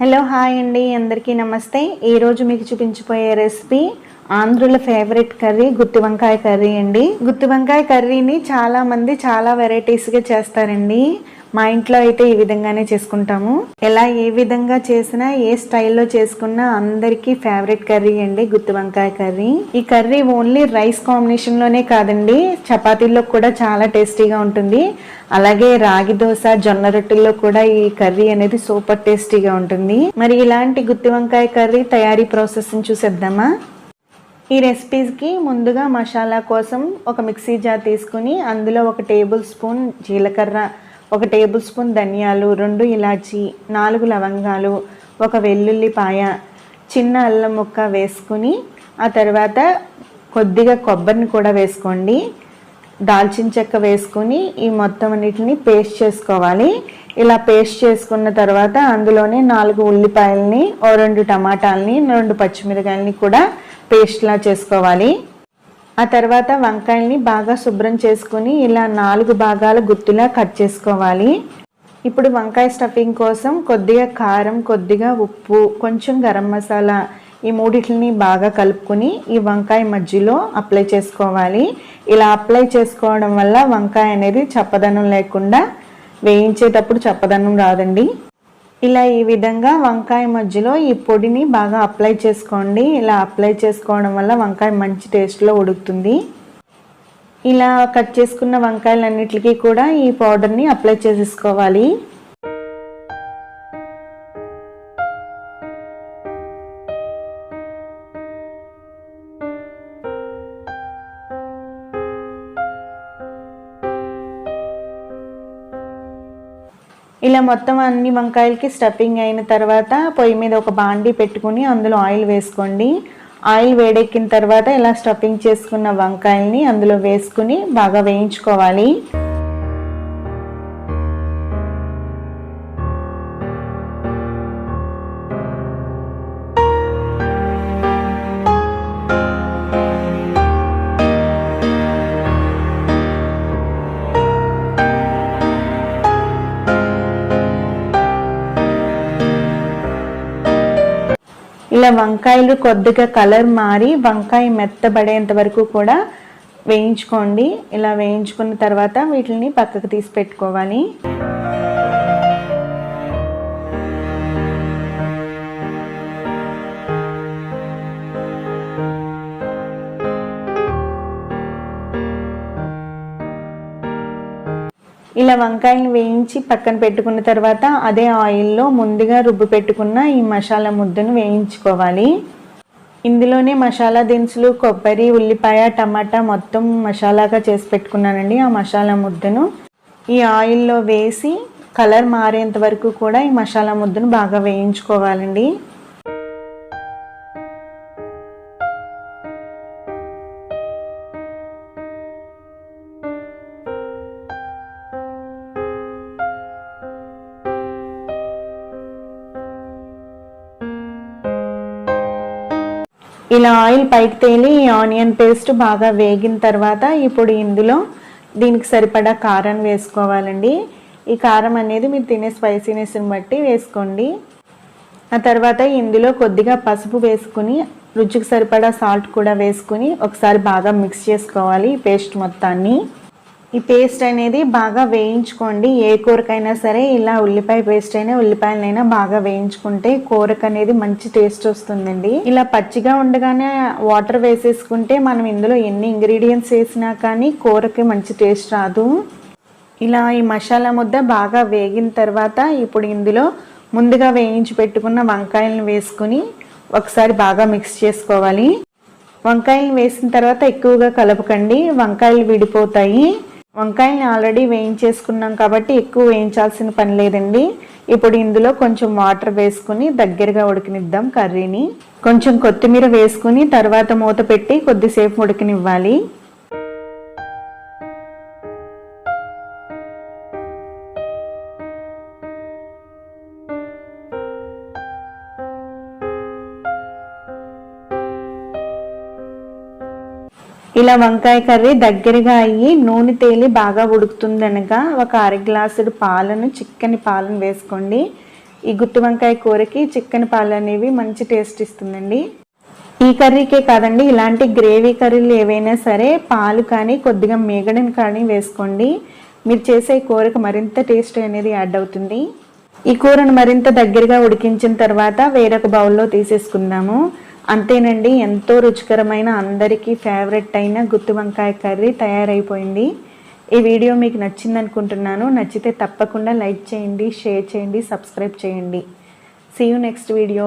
Hello hi అండి. అందరికీ నమస్తే. ఈరోజు మీకు చూపించిపోయే రెసిపీ ఆంధ్రుల ఫేవరెట్ కర్రీ గుత్తి వంకాయ కర్రీ అండి. గుత్తి వంకాయ కర్రీని చాలా మంది చాలా వెరైటీస్గా చేస్తారండి. మా ఇంట్లో అయితే ఈ విధంగానే చేసుకుంటాము. ఎలా ఏ విధంగా చేసినా ఏ స్టైల్లో చేసుకున్నా అందరికీ ఫేవరెట్ కర్రీ అండి గుత్తి వంకాయ కర్రీ. ఈ కర్రీ ఓన్లీ రైస్ కాంబినేషన్లోనే కాదండి చపాతీల్లో కూడా చాలా టేస్టీగా ఉంటుంది. అలాగే రాగి దోశ జొన్న రొట్టెల్లో కూడా ఈ కర్రీ అనేది సూపర్ టేస్టీగా ఉంటుంది. మరి ఇలాంటి గుత్తి వంకాయ కర్రీ తయారీ ప్రాసెస్ని చూసేద్దామా? ఈ రెసిపీస్కి ముందుగా మసాలా కోసం ఒక మిక్సీ జార్ తీసుకుని అందులో ఒక టేబుల్ స్పూన్ జీలకర్ర ఒక టేబుల్ స్పూన్ ధనియాలు రెండు ఇలాచి నాలుగు లవంగాలు ఒక వెల్లుల్లిపాయ చిన్న అల్లం ముక్క వేసుకుని ఆ తర్వాత కొద్దిగా కొబ్బరిని కూడా వేసుకోండి. దాల్చిన చెక్క వేసుకుని ఈ మొత్తం అన్నిటిని పేస్ట్ చేసుకోవాలి. ఇలా పేస్ట్ చేసుకున్న తర్వాత అందులోనే నాలుగు ఉల్లిపాయలని ఓ రెండు టమాటాలని రెండు పచ్చిమిరకాయలని కూడా పేస్ట్లా చేసుకోవాలి. ఆ తర్వాత వంకాయల్ని బాగా శుభ్రం చేసుకుని ఇలా నాలుగు భాగాల గుత్తులా కట్ చేసుకోవాలి. ఇప్పుడు వంకాయ స్టఫింగ్ కోసం కొద్దిగా కారం కొద్దిగా ఉప్పు కొంచెం గరం మసాలా ఈ మూడిటిని బాగా కలుపుకొని ఈ వంకాయ మధ్యలో అప్లై చేసుకోవాలి. ఇలా అప్లై చేసుకోవడం వల్ల వంకాయ అనేది చప్పదనం లేకుండా వేయించేటప్పుడు చప్పదనం రాదండి. ఇలా ఈ విధంగా వంకాయ మధ్యలో ఈ పొడిని బాగా అప్లై చేసుకోండి. ఇలా అప్లై చేసుకోవడం వల్ల వంకాయ మంచి టేస్ట్లో ఉడుకుతుంది. ఇలా కట్ చేసుకున్న వంకాయలన్నిటికీ కూడా ఈ పౌడర్ని అప్లై చేసేసుకోవాలి. ఇలా మొత్తం అన్ని వంకాయలకి స్టఫింగ్ అయిన తర్వాత పొయ్యి మీద ఒక బాండీ పెట్టుకుని అందులో ఆయిల్ వేసుకోండి. ఆయిల్ వేడెక్కిన తర్వాత ఇలా స్టఫింగ్ చేసుకున్న వంకాయల్ని అందులో వేసుకుని బాగా వేయించుకోవాలి. ఇలా వంకాయలు కొద్దిగా కలర్ మారి వంకాయ మెత్తబడేంత వరకు కూడా వేయించుకోండి. ఇలా వేయించుకున్న తర్వాత వీటిని పక్కకు తీసి పెట్టుకోవాలి. ఇలా వంకాయలు వేయించి పక్కన పెట్టుకున్న తర్వాత అదే ఆయిల్లో ముందుగా రుబ్బు పెట్టుకున్న ఈ మసాలా ముద్దను వేయించుకోవాలి. ఇందులోనే మసాలా దినుసులు కొబ్బరి ఉల్లిపాయ టమాటా మొత్తం మసాలాగా చేసి పెట్టుకున్నానండి ఆ మసాలా ముద్దను. ఈ ఆయిల్లో వేసి కలర్ మారేంత వరకు కూడా ఈ మసాలా ముద్దను బాగా వేయించుకోవాలండి. ఇలా ఆయిల్ పైకి తేలి ఆనియన్ పేస్ట్ బాగా వేగిన తర్వాత ఇప్పుడు ఇందులో దీనికి సరిపడా కారం వేసుకోవాలండి. ఈ కారం అనేది మీరు తినే స్పైసీనెస్ని బట్టి వేసుకోండి. ఆ తర్వాత ఇందులో కొద్దిగా పసుపు వేసుకుని రుచికి సరిపడా సాల్ట్ కూడా వేసుకుని ఒకసారి బాగా మిక్స్ చేసుకోవాలి ఈ పేస్ట్ మొత్తాన్ని. ఈ పేస్ట్ అనేది బాగా వేయించుకోండి. ఏ కూరకైనా సరే ఇలా ఉల్లిపాయ పేస్ట్ అయినా ఉల్లిపాయలైనా బాగా వేయించుకుంటే కూరకు అనేది మంచి టేస్ట్ వస్తుందండి. ఇలా పచ్చిగా ఉండగానే వాటర్ వేసేసుకుంటే మనం ఇందులో ఎన్ని ఇంగ్రీడియంట్స్ వేసినా కానీ కూరకి మంచి టేస్ట్ రాదు. ఇలా ఈ మసాలా ముద్ద బాగా వేగిన తర్వాత ఇప్పుడు ఇందులో ముందుగా వేయించి పెట్టుకున్న వంకాయలను వేసుకుని ఒకసారి బాగా మిక్స్ చేసుకోవాలి. వంకాయలు వేసిన తర్వాత ఎక్కువగా కలపకండి. వంకాయలు విడిపోతాయి. వంకాయల్ని ఆల్రెడీ వేయించేసుకున్నాం కాబట్టి ఎక్కువ వేయించాల్సిన పని లేదండి. ఇప్పుడు ఇందులో కొంచెం వాటర్ వేసుకుని దగ్గరగా ఉడికినిద్దాం కర్రీని. కొంచెం కొత్తిమీర వేసుకుని తర్వాత మూత పెట్టి కొద్దిసేపు ఉడికినివ్వాలి. ఇలా వంకాయ కర్రీ దగ్గరగా అయ్యి నూనె తేలి బాగా ఉడుకుతుందనగా ఒక అర గ్లాసుడు పాలను చిక్కని పాలను వేసుకోండి. ఈ గుత్తి వంకాయ కూరకి చికెన్ పాలు అనేవి మంచి టేస్ట్ ఇస్తుందండి. ఈ కర్రీకే కాదండి ఇలాంటి గ్రేవీ కర్రీలు ఏవైనా సరే పాలు కానీ కొద్దిగా మేగడని కానీ వేసుకోండి. మీరు చేసే కూరకు మరింత టేస్ట్ అనేది యాడ్ అవుతుంది. ఈ కూరను మరింత దగ్గరగా ఉడికించిన తర్వాత వేరొక బౌల్లో తీసేసుకుందాము. అంతేనండి ఎంతో రుచికరమైన అందరికీ ఫేవరెట్ అయిన గుత్తి వంకాయ కర్రీ తయారైపోయింది. ఈ వీడియో మీకు నచ్చింది అనుకుంటున్నాను నచ్చితే తప్పకుండా లైక్ చేయండి షేర్ చేయండి సబ్స్క్రైబ్ చేయండి. See you next video